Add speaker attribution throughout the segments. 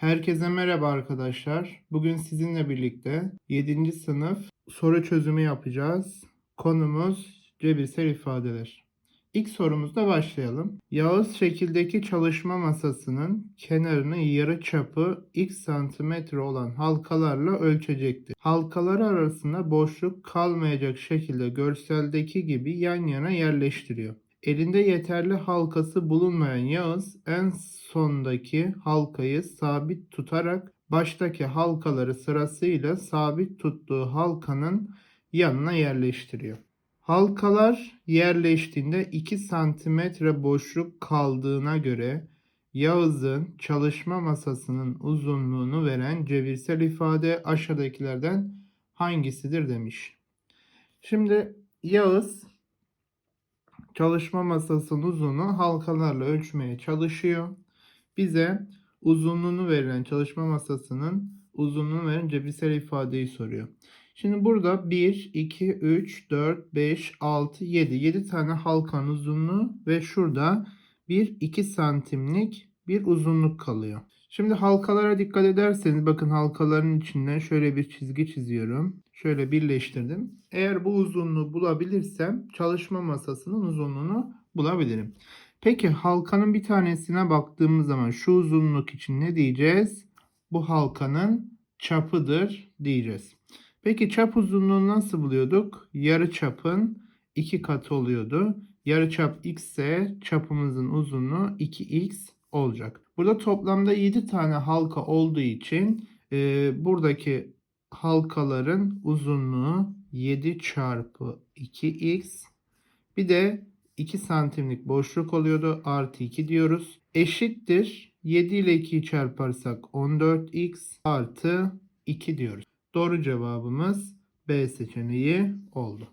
Speaker 1: Herkese merhaba arkadaşlar. Bugün sizinle birlikte 7. sınıf soru çözümü yapacağız. Konumuz cebirsel ifadeler. İlk sorumuzda başlayalım. Yağız şekildeki çalışma masasının kenarını yarı çapı x santimetre olan halkalarla ölçecektir. Halkalar arasında boşluk kalmayacak şekilde görseldeki gibi yan yana yerleştiriyor. Elinde yeterli halkası bulunmayan Yağız en sondaki halkayı sabit tutarak baştaki halkaları sırasıyla sabit tuttuğu halkanın yanına yerleştiriyor. Halkalar yerleştiğinde 2 santimetre boşluk kaldığına göre Yağız'ın çalışma masasının uzunluğunu veren cebirsel ifade aşağıdakilerden hangisidir demiş. Şimdi Yağız çalışma masasının uzunluğunu halkalarla ölçmeye çalışıyor. Bize uzunluğunu verilen çalışma masasının uzunluğunu veren cebirsel ifadeyi soruyor. Şimdi burada 1, 2, 3, 4, 5, 6, 7. 7 tane halkanın uzunluğu ve şurada 1, 2 santimlik bir uzunluk kalıyor. Şimdi halkalara dikkat ederseniz bakın halkaların içinden şöyle bir çizgi çiziyorum. Şöyle birleştirdim. Eğer bu uzunluğu bulabilirsem çalışma masasının uzunluğunu bulabilirim. Peki halkanın bir tanesine baktığımız zaman şu uzunluk için ne diyeceğiz? Bu halkanın çapıdır diyeceğiz. Peki çap uzunluğunu nasıl buluyorduk? Yarı çapın 2 katı oluyordu. Yarı çap x ise çapımızın uzunluğu 2x olacak. Burada toplamda 7 tane halka olduğu için e, buradaki halkaların uzunluğu 7 çarpı 2x bir de 2 santimlik boşluk oluyordu. Artı 2 diyoruz. Eşittir. 7 ile 2'yi çarparsak 14x artı 2 diyoruz. Doğru cevabımız B seçeneği oldu.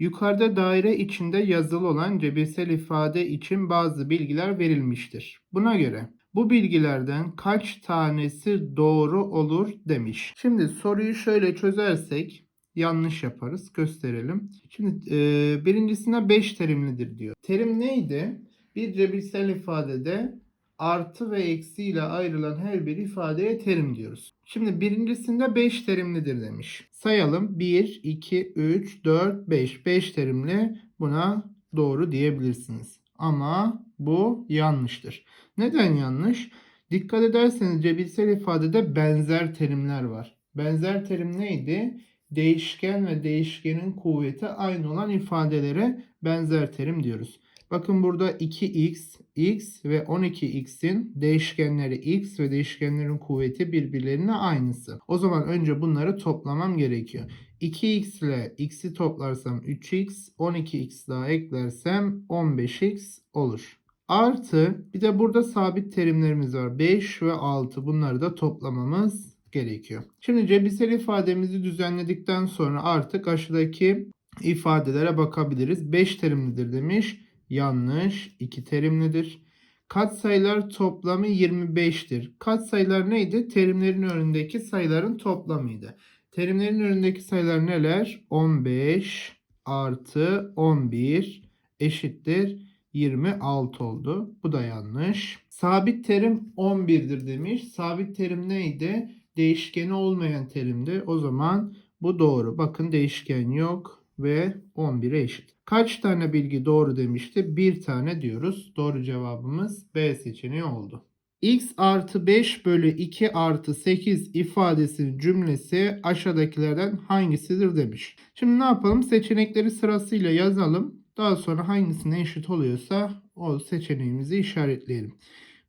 Speaker 1: Yukarıda daire içinde yazılı olan cebirsel ifade için bazı bilgiler verilmiştir. Buna göre bu bilgilerden kaç tanesi doğru olur demiş. Şimdi soruyu şöyle çözersek yanlış yaparız. Gösterelim. Şimdi e, birincisinde 5 terimlidir diyor. Terim neydi? Bir cebirsel ifadede artı ve eksi ile ayrılan her bir ifadeye terim diyoruz. Şimdi birincisinde 5 terimlidir demiş. Sayalım. 1, 2, 3, 4, 5. 5 terimli buna doğru diyebilirsiniz. Ama bu yanlıştır. Neden yanlış? Dikkat ederseniz cebirsel ifadede benzer terimler var. Benzer terim neydi? Değişken ve değişkenin kuvveti aynı olan ifadelere benzer terim diyoruz. Bakın burada 2x, x ve 12x'in değişkenleri x ve değişkenlerin kuvveti birbirlerine aynısı. O zaman önce bunları toplamam gerekiyor. 2x ile x'i toplarsam 3x, 12x daha eklersem 15x olur. Artı bir de burada sabit terimlerimiz var. 5 ve 6 bunları da toplamamız gerekiyor. Şimdi cebirsel ifademizi düzenledikten sonra artık aşağıdaki ifadelere bakabiliriz. 5 terimlidir demiş. Yanlış. 2 terimlidir. Katsayılar toplamı 25'tir. Katsayılar neydi? Terimlerin önündeki sayıların toplamıydı. Terimlerin önündeki sayılar neler? 15 artı 11 eşittir 26 oldu. Bu da yanlış. Sabit terim 11'dir demiş. Sabit terim neydi? Değişkeni olmayan terimdi. O zaman bu doğru. Bakın değişken yok ve 11'e eşit. Kaç tane bilgi doğru demişti? Bir tane diyoruz. Doğru cevabımız B seçeneği oldu. x artı 5 bölü 2 artı 8 ifadesinin cümlesi aşağıdakilerden hangisidir demiş. Şimdi ne yapalım? Seçenekleri sırasıyla yazalım. Daha sonra hangisine eşit oluyorsa o seçeneğimizi işaretleyelim.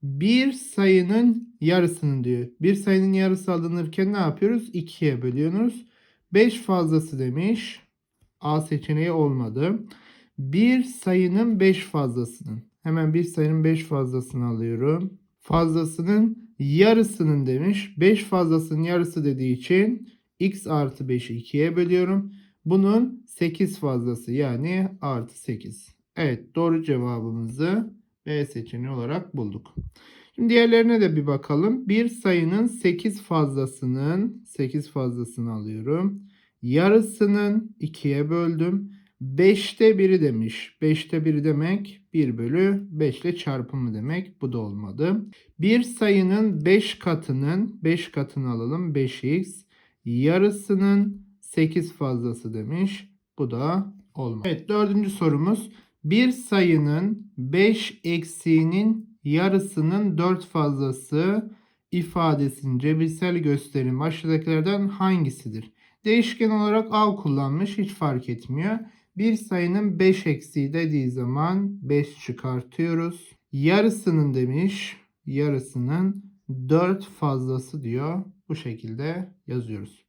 Speaker 1: Bir sayının yarısını diyor. Bir sayının yarısı alınırken ne yapıyoruz? 2'ye bölüyoruz. 5 fazlası demiş. A seçeneği olmadı. Bir sayının 5 fazlasının. Hemen bir sayının 5 fazlasını alıyorum. Fazlasının yarısının demiş. 5 fazlasının yarısı dediği için x artı 5'i 2'ye bölüyorum. Bunun 8 fazlası yani artı 8. Evet doğru cevabımızı B seçeneği olarak bulduk. Şimdi diğerlerine de bir bakalım. Bir sayının 8 fazlasının 8 fazlasını alıyorum. Yarısının 2'ye böldüm. 5'te 1'i demiş. 5'te 1 demek 1 bölü 5 ile çarpımı demek. Bu da olmadı. Bir sayının 5 katının 5 katını alalım 5x yarısının 8 fazlası demiş. Bu da olmaz. Evet dördüncü sorumuz. Bir sayının 5 eksiğinin yarısının 4 fazlası ifadesinin cebirsel gösterim aşağıdakilerden hangisidir? Değişken olarak a kullanmış hiç fark etmiyor. Bir sayının 5 eksiği dediği zaman 5 çıkartıyoruz. Yarısının demiş yarısının 4 fazlası diyor. Bu şekilde yazıyoruz.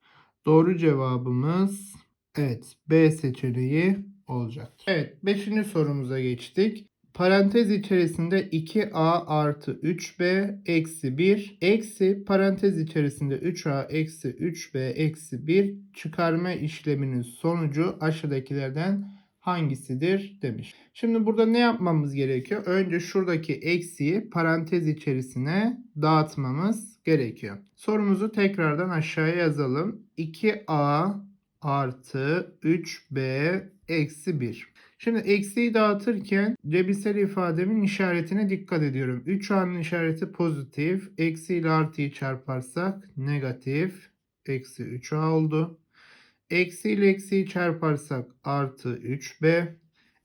Speaker 1: Doğru cevabımız evet B seçeneği olacaktır. Evet 5. sorumuza geçtik. Parantez içerisinde 2a artı 3b eksi 1 eksi parantez içerisinde 3a eksi 3b eksi 1 çıkarma işleminin sonucu aşağıdakilerden hangisidir demiş. Şimdi burada ne yapmamız gerekiyor? Önce şuradaki eksiği parantez içerisine dağıtmamız gerekiyor. Sorumuzu tekrardan aşağıya yazalım. 2a artı 3b eksi 1. Şimdi eksiği dağıtırken cebirsel ifademin işaretine dikkat ediyorum. 3a'nın işareti pozitif. Eksi ile artıyı çarparsak negatif. Eksi 3a oldu. Eksi ile eksiyi çarparsak artı 3b.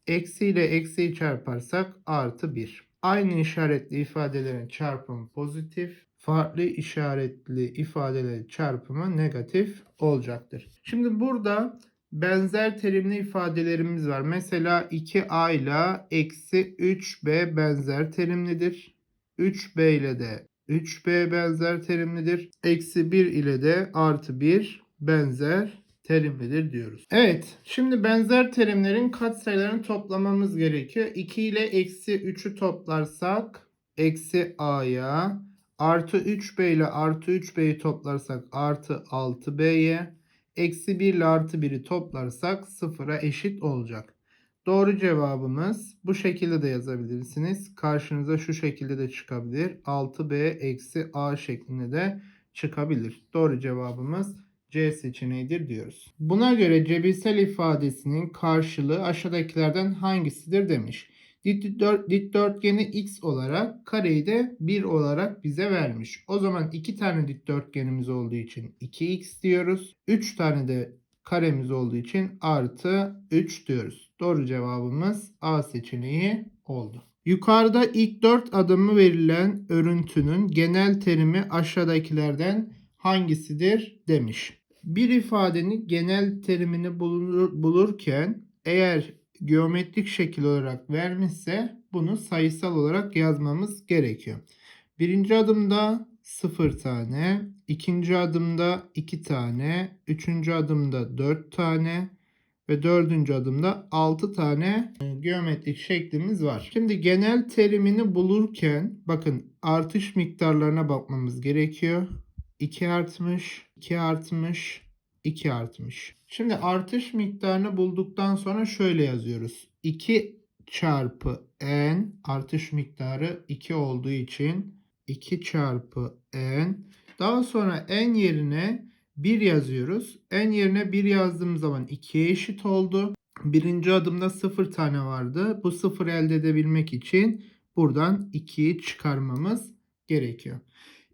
Speaker 1: Eksi ile eksiyi çarparsak artı 1. Aynı işaretli ifadelerin çarpımı pozitif. Farklı işaretli ifadelerin çarpımı negatif olacaktır. Şimdi burada benzer terimli ifadelerimiz var. Mesela 2a ile eksi 3b benzer terimlidir. 3b ile de 3b benzer terimlidir. Eksi 1 ile de artı 1 benzer terimlidir diyoruz. Evet şimdi benzer terimlerin katsayılarını toplamamız gerekiyor. 2 ile eksi 3'ü toplarsak eksi a'ya artı 3b ile artı 3b'yi toplarsak artı 6b'ye eksi 1 ile artı 1'i toplarsak 0'a eşit olacak. Doğru cevabımız bu şekilde de yazabilirsiniz. Karşınıza şu şekilde de çıkabilir. 6b eksi a şeklinde de çıkabilir. Doğru cevabımız C seçeneğidir diyoruz. Buna göre cebirsel ifadesinin karşılığı aşağıdakilerden hangisidir demiş. Dikdörtgeni x olarak kareyi de 1 olarak bize vermiş. O zaman 2 tane dikdörtgenimiz olduğu için 2x diyoruz. 3 tane de karemiz olduğu için artı 3 diyoruz. Doğru cevabımız A seçeneği oldu. Yukarıda ilk 4 adımı verilen örüntünün genel terimi aşağıdakilerden hangisidir demiş. Bir ifadenin genel terimini bulur, bulurken eğer geometrik şekil olarak vermişse bunu sayısal olarak yazmamız gerekiyor. Birinci adımda 0 tane, ikinci adımda 2 tane, üçüncü adımda 4 tane ve dördüncü adımda 6 tane geometrik şeklimiz var. Şimdi genel terimini bulurken bakın artış miktarlarına bakmamız gerekiyor. 2 artmış, 2 artmış, 2 artmış. Şimdi artış miktarını bulduktan sonra şöyle yazıyoruz. 2 çarpı n artış miktarı 2 olduğu için 2 çarpı n. Daha sonra n yerine 1 yazıyoruz. n yerine 1 yazdığım zaman 2'ye eşit oldu. Birinci adımda 0 tane vardı. Bu 0 elde edebilmek için buradan 2'yi çıkarmamız gerekiyor.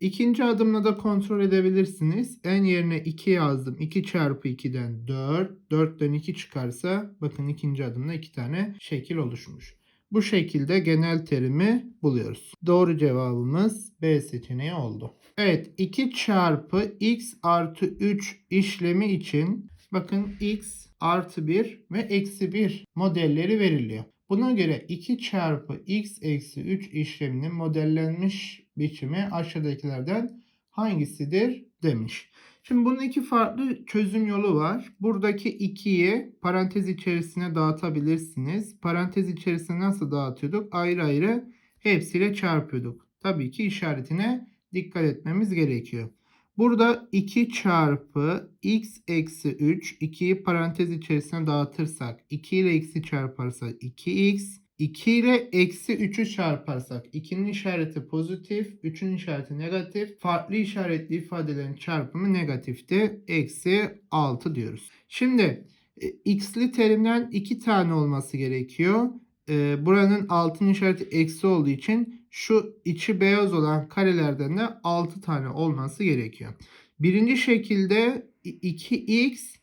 Speaker 1: İkinci adımla da kontrol edebilirsiniz. En yerine 2 yazdım. 2 çarpı 2'den 4. 4'ten 2 çıkarsa bakın ikinci adımda 2 tane şekil oluşmuş. Bu şekilde genel terimi buluyoruz. Doğru cevabımız B seçeneği oldu. Evet 2 çarpı x artı 3 işlemi için bakın x artı 1 ve eksi 1 modelleri veriliyor. Buna göre 2 çarpı x eksi 3 işleminin modellenmiş biçimi aşağıdakilerden hangisidir demiş. Şimdi bunun iki farklı çözüm yolu var. Buradaki 2'yi parantez içerisine dağıtabilirsiniz. Parantez içerisine nasıl dağıtıyorduk? Ayrı ayrı hepsiyle çarpıyorduk. Tabii ki işaretine dikkat etmemiz gerekiyor. Burada 2 çarpı x eksi 3 2'yi parantez içerisine dağıtırsak 2 ile x'i çarparsak 2x 2 ile eksi 3'ü çarparsak 2'nin işareti pozitif 3'ün işareti negatif farklı işaretli ifadelerin çarpımı negatifti eksi 6 diyoruz. Şimdi E, X'li terimden iki tane olması gerekiyor. E, buranın altın işareti eksi olduğu için şu içi beyaz olan karelerden de 6 tane olması gerekiyor. Birinci şekilde 2x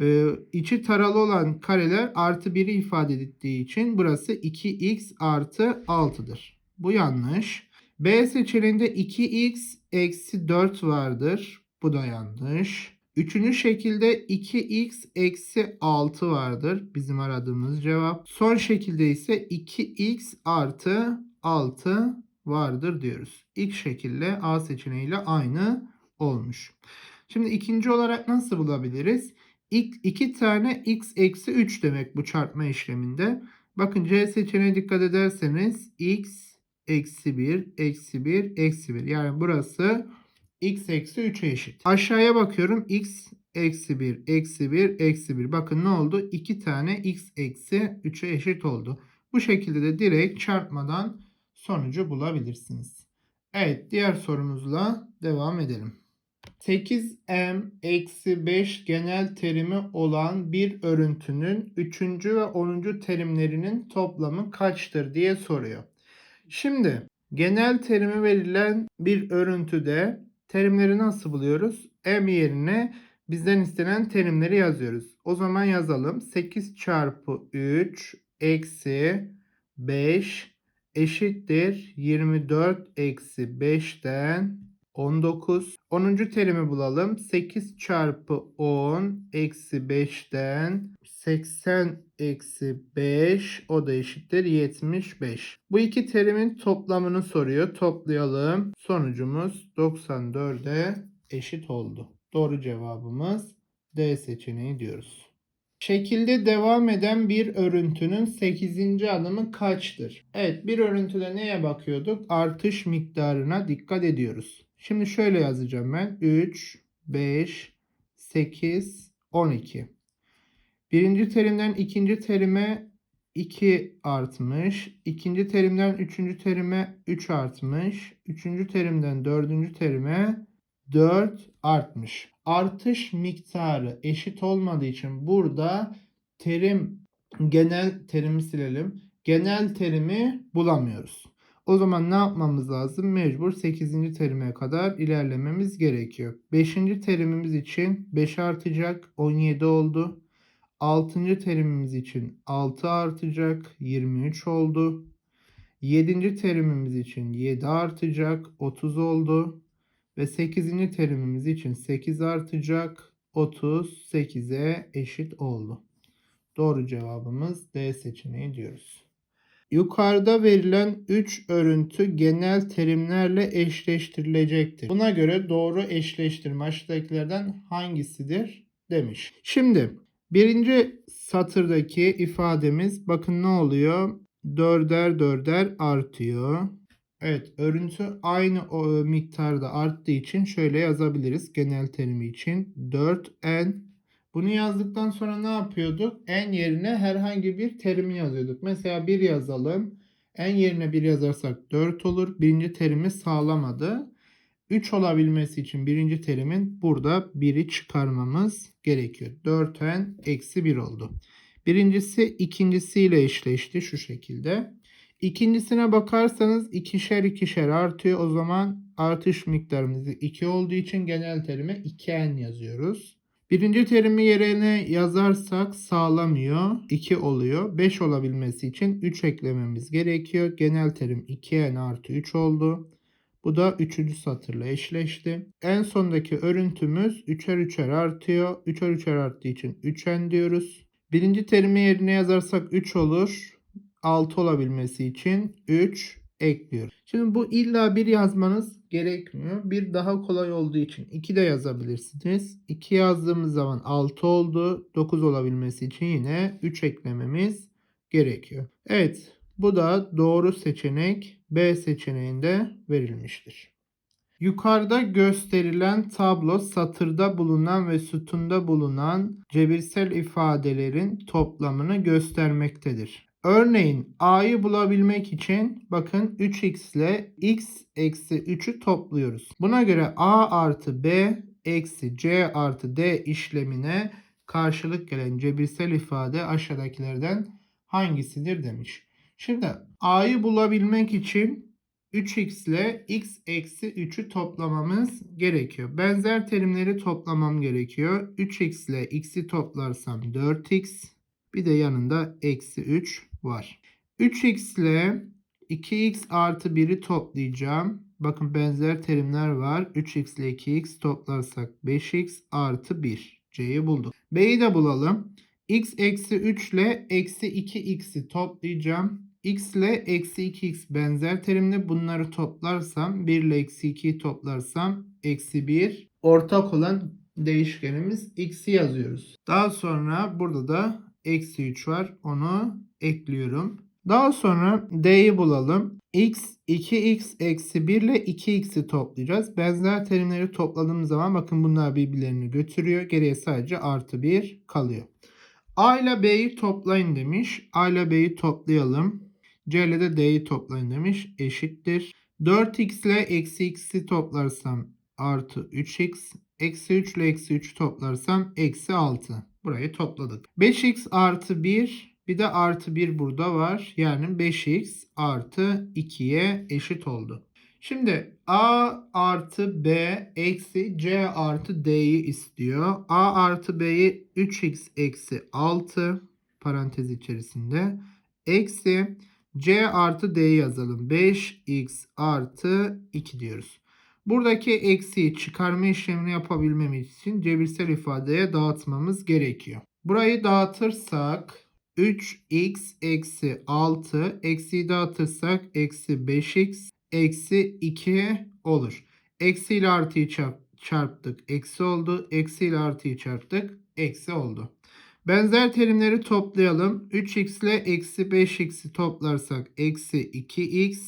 Speaker 1: e, içi taralı olan kareler artı 1'i ifade ettiği için burası 2x artı 6'dır. Bu yanlış. B seçeneğinde 2x eksi 4 vardır. Bu da yanlış. Üçüncü şekilde 2x eksi 6 vardır. Bizim aradığımız cevap. Son şekilde ise 2x artı 6 vardır diyoruz. İlk şekilde A seçeneğiyle aynı olmuş. Şimdi ikinci olarak nasıl bulabiliriz? İlk iki tane x eksi 3 demek bu çarpma işleminde. Bakın C seçeneğine dikkat ederseniz x eksi 1 eksi 1 eksi 1. Yani burası x eksi 3'e eşit. Aşağıya bakıyorum x eksi 1 eksi 1 eksi 1. Bakın ne oldu? 2 tane x eksi 3'e eşit oldu. Bu şekilde de direkt çarpmadan sonucu bulabilirsiniz. Evet diğer sorumuzla devam edelim. 8m eksi 5 genel terimi olan bir örüntünün 3. ve 10. terimlerinin toplamı kaçtır diye soruyor. Şimdi genel terimi verilen bir örüntüde terimleri nasıl buluyoruz? M yerine bizden istenen terimleri yazıyoruz. O zaman yazalım. 8 çarpı 3 eksi 5 eşittir 24 eksi 5'ten 19. 10. terimi bulalım. 8 çarpı 10 eksi 5'ten 80 eksi 5 o da eşittir 75. Bu iki terimin toplamını soruyor. Toplayalım. Sonucumuz 94'e eşit oldu. Doğru cevabımız D seçeneği diyoruz. Şekilde devam eden bir örüntünün 8. adımı kaçtır? Evet bir örüntüde neye bakıyorduk? Artış miktarına dikkat ediyoruz. Şimdi şöyle yazacağım ben. 3, 5, 8, 12. Birinci terimden ikinci terime 2 artmış. İkinci terimden üçüncü terime 3 artmış. Üçüncü terimden dördüncü terime 4 artmış. Artış miktarı eşit olmadığı için burada terim genel terimi silelim. Genel terimi bulamıyoruz. O zaman ne yapmamız lazım? Mecbur 8. terime kadar ilerlememiz gerekiyor. 5. terimimiz için 5 artacak 17 oldu. 6. terimimiz için 6 artacak 23 oldu. 7. terimimiz için 7 artacak 30 oldu. Ve 8. terimimiz için 8 artacak 38'e eşit oldu. Doğru cevabımız D seçeneği diyoruz. Yukarıda verilen 3 örüntü genel terimlerle eşleştirilecektir. Buna göre doğru eşleştirme aşağıdakilerden hangisidir demiş. Şimdi birinci satırdaki ifademiz bakın ne oluyor? Dörder dörder artıyor. Evet örüntü aynı o miktarda arttığı için şöyle yazabiliriz genel terimi için. 4n bunu yazdıktan sonra ne yapıyorduk? En yerine herhangi bir terimi yazıyorduk. Mesela 1 yazalım. En yerine 1 yazarsak 4 olur. Birinci terimi sağlamadı. 3 olabilmesi için birinci terimin burada 1'i çıkarmamız gerekiyor. 4n eksi 1 oldu. Birincisi ikincisiyle eşleşti şu şekilde. İkincisine bakarsanız ikişer ikişer artıyor. O zaman artış miktarımız 2 olduğu için genel terime 2n yazıyoruz. Birinci terimi yerine yazarsak sağlamıyor. 2 oluyor. 5 olabilmesi için 3 eklememiz gerekiyor. Genel terim 2n artı 3 oldu. Bu da 3. satırla eşleşti. En sondaki örüntümüz 3'er 3'er artıyor. 3'er 3'er arttığı için 3n diyoruz. Birinci terimi yerine yazarsak 3 olur. 6 olabilmesi için 3 ekliyoruz. Şimdi bu illa bir yazmanız gerekmiyor. Bir daha kolay olduğu için 2 de yazabilirsiniz. 2 yazdığımız zaman 6 oldu. 9 olabilmesi için yine 3 eklememiz gerekiyor. Evet bu da doğru seçenek B seçeneğinde verilmiştir. Yukarıda gösterilen tablo satırda bulunan ve sütunda bulunan cebirsel ifadelerin toplamını göstermektedir. Örneğin a'yı bulabilmek için bakın 3x ile x eksi 3'ü topluyoruz. Buna göre a artı b eksi c artı d işlemine karşılık gelen cebirsel ifade aşağıdakilerden hangisidir demiş. Şimdi a'yı bulabilmek için 3x ile x eksi 3'ü toplamamız gerekiyor. Benzer terimleri toplamam gerekiyor. 3x ile x'i toplarsam 4x bir de yanında eksi 3 var. 3x ile 2x artı 1'i toplayacağım. Bakın benzer terimler var. 3x ile 2x toplarsak 5x artı 1. C'yi bulduk. B'yi de bulalım. x eksi 3 ile eksi 2x'i toplayacağım. x ile eksi 2x benzer terimli. Bunları toplarsam 1 ile eksi 2'yi toplarsam eksi 1. Ortak olan değişkenimiz x'i yazıyoruz. Daha sonra burada da eksi 3 var. Onu ekliyorum. Daha sonra d'yi bulalım. x 2x eksi 1 ile 2x'i toplayacağız. Benzer terimleri topladığımız zaman bakın bunlar birbirlerini götürüyor. Geriye sadece artı 1 kalıyor. a ile b'yi toplayın demiş. a ile b'yi toplayalım. c ile de d'yi toplayın demiş. Eşittir. 4x ile eksi x'i toplarsam artı 3x. Eksi 3 ile eksi 3 toplarsam eksi 6. Burayı topladık. 5x artı 1 bir de artı 1 burada var. Yani 5x artı 2'ye eşit oldu. Şimdi a artı b eksi c artı d'yi istiyor. a artı b'yi 3x eksi 6 parantez içerisinde eksi c artı d'yi yazalım. 5x artı 2 diyoruz. Buradaki eksiği çıkarma işlemini yapabilmemiz için cebirsel ifadeye dağıtmamız gerekiyor. Burayı dağıtırsak 3x eksi 6 eksiyi dağıtırsak eksi 5x eksi 2 olur. Eksi ile artıyı çarptık eksi oldu. Eksi ile artıyı çarptık eksi oldu. Benzer terimleri toplayalım. 3x ile eksi 5x'i toplarsak eksi 2x.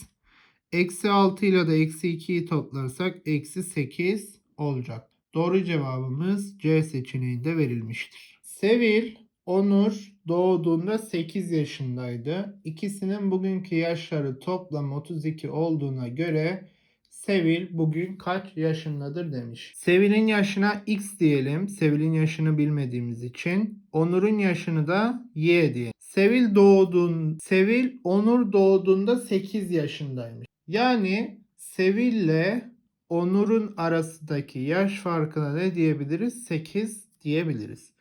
Speaker 1: Eksi 6 ile de eksi 2'yi toplarsak eksi 8 olacak. Doğru cevabımız C seçeneğinde verilmiştir. Sevil Onur doğduğunda 8 yaşındaydı. İkisinin bugünkü yaşları toplam 32 olduğuna göre Sevil bugün kaç yaşındadır demiş. Sevil'in yaşına x diyelim. Sevil'in yaşını bilmediğimiz için. Onur'un yaşını da y diyelim. Sevil doğduğun, Sevil Onur doğduğunda 8 yaşındaymış. Yani Sevil'le Onur'un arasındaki yaş farkına ne diyebiliriz? 8 diyebiliriz.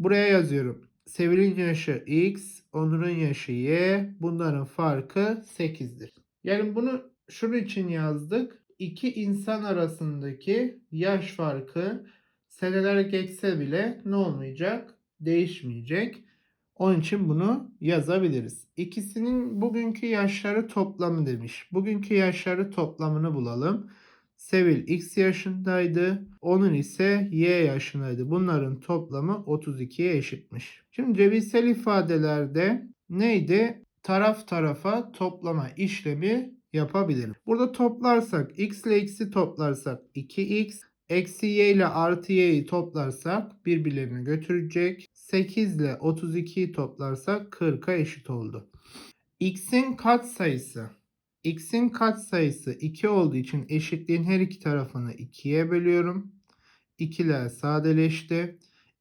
Speaker 1: Buraya yazıyorum. Sevil'in yaşı x, Onur'un yaşı y. Bunların farkı 8'dir. Yani bunu şunun için yazdık. İki insan arasındaki yaş farkı seneler geçse bile ne olmayacak? Değişmeyecek. Onun için bunu yazabiliriz. İkisinin bugünkü yaşları toplamı demiş. Bugünkü yaşları toplamını bulalım. Sevil x yaşındaydı. Onun ise y yaşındaydı. Bunların toplamı 32'ye eşitmiş. Şimdi cebirsel ifadelerde neydi? Taraf tarafa toplama işlemi yapabilirim. Burada toplarsak x ile x'i toplarsak 2x eksi y ile artı y'yi toplarsak birbirlerini götürecek. 8 ile 32'yi toplarsak 40'a eşit oldu. x'in katsayısı x'in katsayısı 2 olduğu için eşitliğin her iki tarafını 2'ye bölüyorum. 2'ler sadeleşti.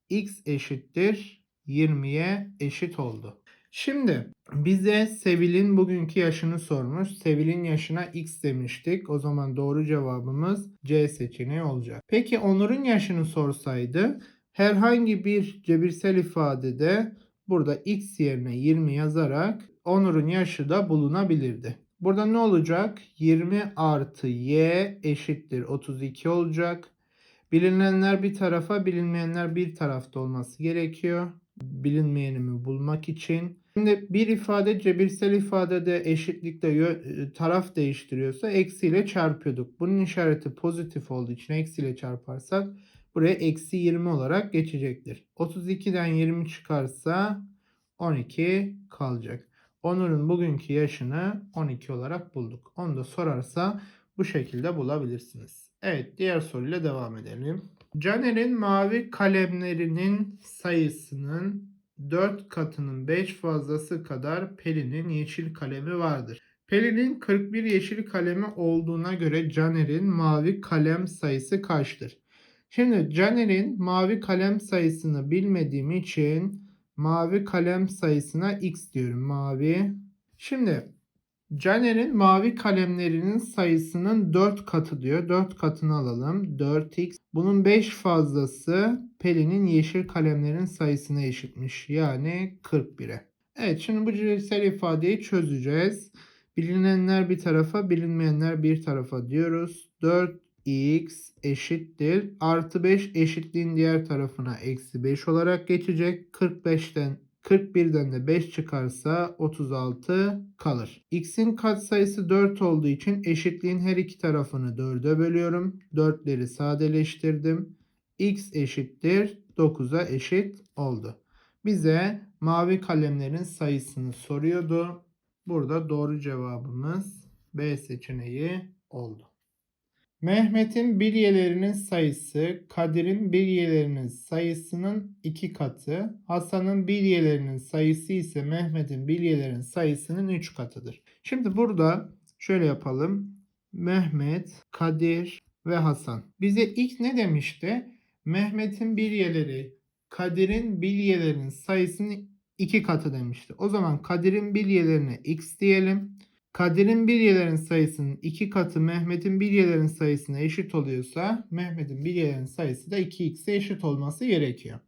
Speaker 1: x eşittir 20'ye eşit oldu. Şimdi bize Sevil'in bugünkü yaşını sormuş. Sevil'in yaşına x demiştik. O zaman doğru cevabımız C seçeneği olacak. Peki Onur'un yaşını sorsaydı herhangi bir cebirsel ifadede burada x yerine 20 yazarak Onur'un yaşı da bulunabilirdi. Burada ne olacak? 20 artı y eşittir 32 olacak. Bilinenler bir tarafa, bilinmeyenler bir tarafta olması gerekiyor. Bilinmeyenimi bulmak için. Şimdi bir ifade cebirsel ifadede eşitlikte e, taraf değiştiriyorsa eksiyle çarpıyorduk. Bunun işareti pozitif olduğu için eksiyle çarparsak buraya eksi 20 olarak geçecektir. 32'den 20 çıkarsa 12 kalacak. Onur'un bugünkü yaşını 12 olarak bulduk. Onu da sorarsa bu şekilde bulabilirsiniz. Evet diğer soruyla devam edelim. Caner'in mavi kalemlerinin sayısının 4 katının 5 fazlası kadar Pelin'in yeşil kalemi vardır. Pelin'in 41 yeşil kalemi olduğuna göre Caner'in mavi kalem sayısı kaçtır? Şimdi Caner'in mavi kalem sayısını bilmediğim için mavi kalem sayısına x diyorum. Mavi. Şimdi Caner'in mavi kalemlerinin sayısının 4 katı diyor. 4 katını alalım. 4x. Bunun 5 fazlası Pelin'in yeşil kalemlerin sayısına eşitmiş. Yani 41'e. Evet şimdi bu cebirsel ifadeyi çözeceğiz. Bilinenler bir tarafa, bilinmeyenler bir tarafa diyoruz. 4x eşittir. Artı 5 eşitliğin diğer tarafına eksi 5 olarak geçecek. 45'ten 41'den de 5 çıkarsa 36 kalır. X'in katsayısı 4 olduğu için eşitliğin her iki tarafını 4'e bölüyorum. 4'leri sadeleştirdim. X eşittir 9'a eşit oldu. Bize mavi kalemlerin sayısını soruyordu. Burada doğru cevabımız B seçeneği oldu. Mehmet'in bilyelerinin sayısı Kadir'in bilyelerinin sayısının iki katı. Hasan'ın bilyelerinin sayısı ise Mehmet'in bilyelerinin sayısının üç katıdır. Şimdi burada şöyle yapalım. Mehmet, Kadir ve Hasan. Bize ilk ne demişti? Mehmet'in bilyeleri Kadir'in bilyelerinin sayısının iki katı demişti. O zaman Kadir'in bilyelerine x diyelim. Kadir'in bilyelerin sayısının iki katı Mehmet'in bilyelerin sayısına eşit oluyorsa Mehmet'in bilyelerin sayısı da 2x'e eşit olması gerekiyor.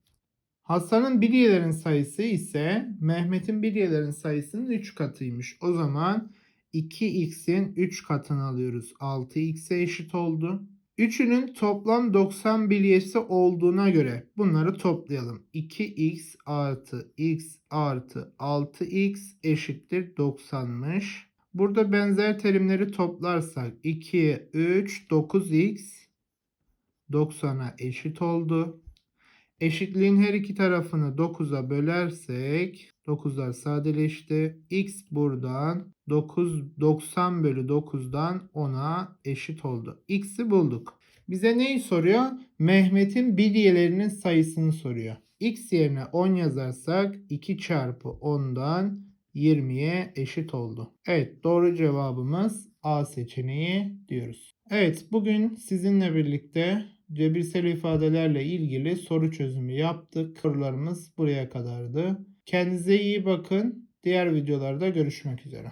Speaker 1: Hasan'ın bilyelerin sayısı ise Mehmet'in bilyelerin sayısının 3 katıymış. O zaman 2x'in 3 katını alıyoruz. 6x'e eşit oldu. Üçünün toplam 90 bilyesi olduğuna göre bunları toplayalım. 2x artı x artı 6x eşittir 90'mış. Burada benzer terimleri toplarsak 2, 3, 9x 90'a eşit oldu. Eşitliğin her iki tarafını 9'a bölersek 9'lar sadeleşti. X buradan 9 90 bölü 9'dan 10'a eşit oldu. X'i bulduk. Bize neyi soruyor? Mehmet'in bilyelerinin sayısını soruyor. X yerine 10 yazarsak 2 çarpı 10'dan 20'ye eşit oldu. Evet doğru cevabımız A seçeneği diyoruz. Evet bugün sizinle birlikte cebirsel ifadelerle ilgili soru çözümü yaptık. Sorularımız buraya kadardı. Kendinize iyi bakın. Diğer videolarda görüşmek üzere.